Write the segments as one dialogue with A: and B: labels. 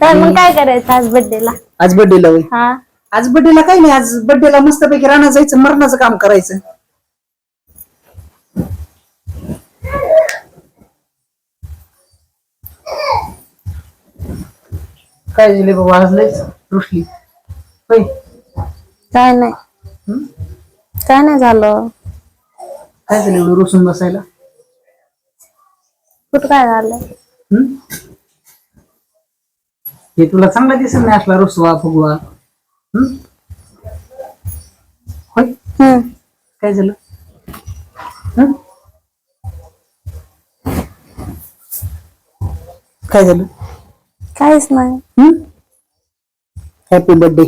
A: तर मग काय करायचं आज बर्थडेला
B: आज बर्थडेला होय.
A: हा.
B: आज बर्थडेला काही नाही आज बर्थडेला मस्तपैकी राहणं जायचं मरणाचं काम करायचं. काय झाले बाबा आज लयच रुसली. होय.
A: काय नाही.
B: हं?
A: काय नाही झालं.
B: काय झालं एवढं रुसून बसायला?
A: कुठं काय झालं
B: हं? हे तुला चांगला दिसत नाही असला रुसवा फुगवा? होय?
A: हम्म
B: काय झालं? हं? काय झालं?
A: काहीच नाही.
B: हॅपी बर्थडे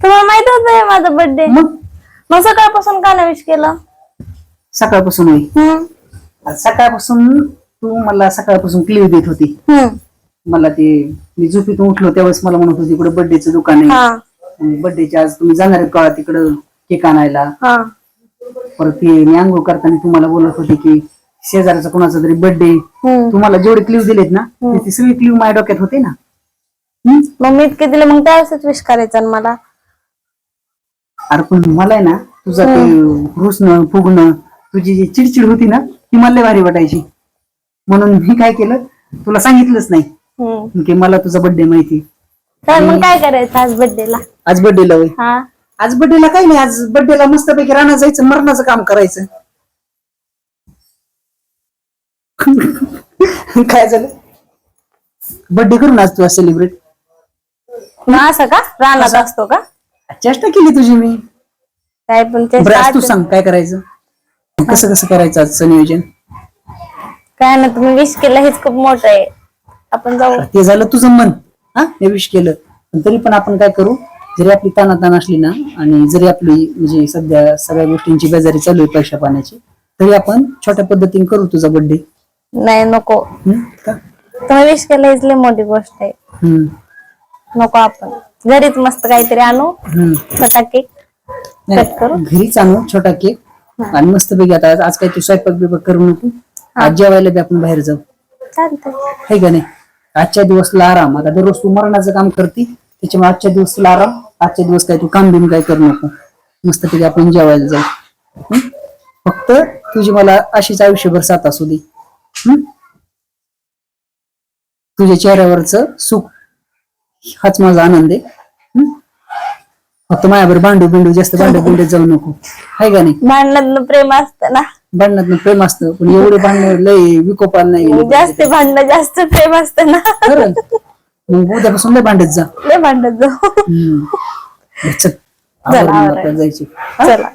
A: तुम्हाला माहीत होत माझा बर्थडे
B: मग?
A: मग सकाळपासून का नाही विश केलं?
B: सकाळपासून होई
A: हम्म
B: आज सकाळपासून तू मला सकाळपासून क्लिव देत होती.
A: हम्म
B: मला ते मी झोपेतून उठलो त्यावेळेस मला म्हणत होती इकडे बर्थडेचं दुकान
A: हा.
B: आहे बर्थडेचे आज तुम्ही जाणार आहेत का? तिकडं केक आणायला.
A: हा.
B: परत ते मी आंघोळ करताना तुम्हाला बोलत होते की शेजारचा कोणाचा तरी बर्थडे
A: हम्म.
B: तुम्हाला जेवढे क्लिव दिलेत ना ते ती सगळी क्लिव माझ्या डोक्यात होते ना. हम्म?
A: मग मी इतके दिले मग त्यावेळेस विश करायचं ना मला?
B: अरे पण मला आहे ना तुझा ते रुसणं फुगणं तुझी जी चिडचिड होती ना ती मला लय भारी वाटायची. म्हणून मी काय केलं तुला सांगितलंच नाही.
A: हम्म.
B: की मला तुझा बर्थडे माहिती.
A: तर मग काय करायचं आज बर्थडेला
B: आज बर्थडेला होय.
A: हा.
B: आज बर्थडेला काही नाही आज बर्थडेला मस्तपैकी राहणं जायचं मरणाचं काम करायचं. काय झालं? बर्थडे करून आज तू सेलिब्रेट
A: मग असं का? रानात असतो का?
B: चेष्टा केली तुझी मी.
A: काय पण ते
B: बरं आज तू सांग काय करायचं? कसं कसं करायचं आजचं नियोजन?
A: काय ना तुम्ही विश केलं हेच खूप मोठं आहे. आपण जाऊ.
B: ते झालं तुझं मन. हा? हे विश केलं. पण तरी पण आपण काय करू? जरी आपली तानातान असली ना आणि जरी आपली म्हणजे सध्या सगळ्या गोष्टींची बेजारी चालू आहे पैशा पाण्याची तरी आपण छोट्या पद्धतीने करू तुझा बर्थडे
A: नाही नको.
B: का?
A: तुम्ही विश केलं लय मोठी गोष्ट आहे.
B: हम्म
A: नको आपण. घरीच मस्त काहीतरी आणू.
B: हम्म नाही,
A: कट करू?
B: घरीच आणू छोटा केक आणि मस्त पैकी आता आज- आज काही तू स्वयंपाक बिपाक करू नको? आज जेवायला बी आपण बाहेर जाऊ.
A: चालतंय.
B: है का नाही? आजच्या दिवस तुला आराम. आता दररोज तू मरणाचं काम करते त्याच्यामुळे आजच्या दिवस तुला आराम आजच्या दिवस काय तू काम बिम काय करू नको. मस्त तिथे आपण जेवायला जाऊ. फक्त तुझी मला अशीच आयुष्यभर साथ असू दे. तुझ्या चेहऱ्यावरच सुख हाच माझा आनंद आहे. फक्त माझ्यावर भांडू बिंडू जास्त भांडू बिंडू जाऊ नको. आहे का नाही?
A: भांडणात प्रेम असतं ना.
B: भांडणात प्रेम असतं पण एवढे भांडण लय विकोपाला नाही.
A: जास्त भांडणं जास्त प्रेम असतं ना.
B: खरं मग उद्यापासून लय भांडत जा.
A: लय भांडत जाऊ.
B: हम्म. बरं, चल.
A: चला,
B: आवरून
A: आवरायचं.
B: आपल्याला जायची.
A: चला.